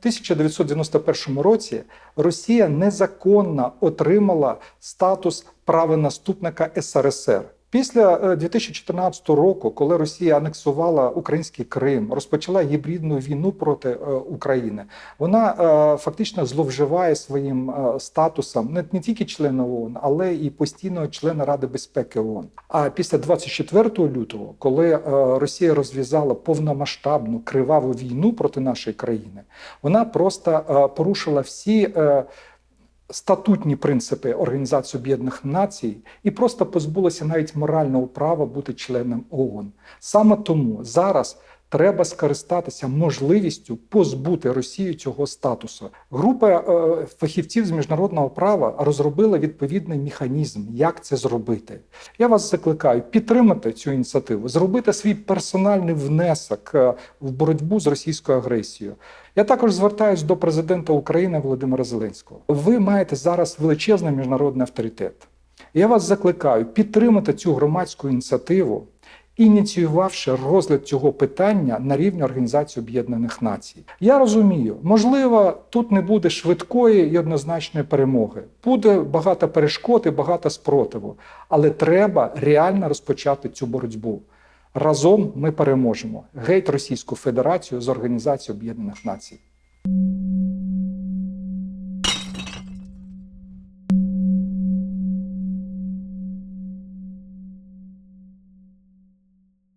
1991 році Росія незаконно отримала статус правонаступника СРСР. Після е, 2014 року, коли Росія анексувала український Крим, розпочала гібридну війну проти е, України, вона е, фактично зловживає своїм е, статусом не, не тільки члена ООН, але і постійного члена Ради безпеки ООН. А після 24 лютого, коли е, Росія розв'язала повномасштабну криваву війну проти нашої країни, вона просто е, порушила всі. Статутні принципи Організації Об'єднаних Націй і просто позбулася навіть морального права бути членом ООН. Саме тому зараз треба скористатися можливістю позбути Росію цього статусу. Група е, фахівців з міжнародного права розробила відповідний механізм, як це зробити. Я вас закликаю підтримати цю ініціативу, зробити свій персональний внесок е, в боротьбу з російською агресією. Я також звертаюся до президента України Володимира Зеленського. Ви маєте зараз величезний міжнародний авторитет. Я вас закликаю підтримати цю громадську ініціативу, ініціювавши розгляд цього питання на рівні Організації Об'єднаних Націй. Я розумію, можливо, тут не буде швидкої і однозначної перемоги. Буде багато перешкод і багато спротиву, але треба реально розпочати цю боротьбу. Разом ми переможемо. Геть Російську Федерацію з Організації Об'єднаних Націй.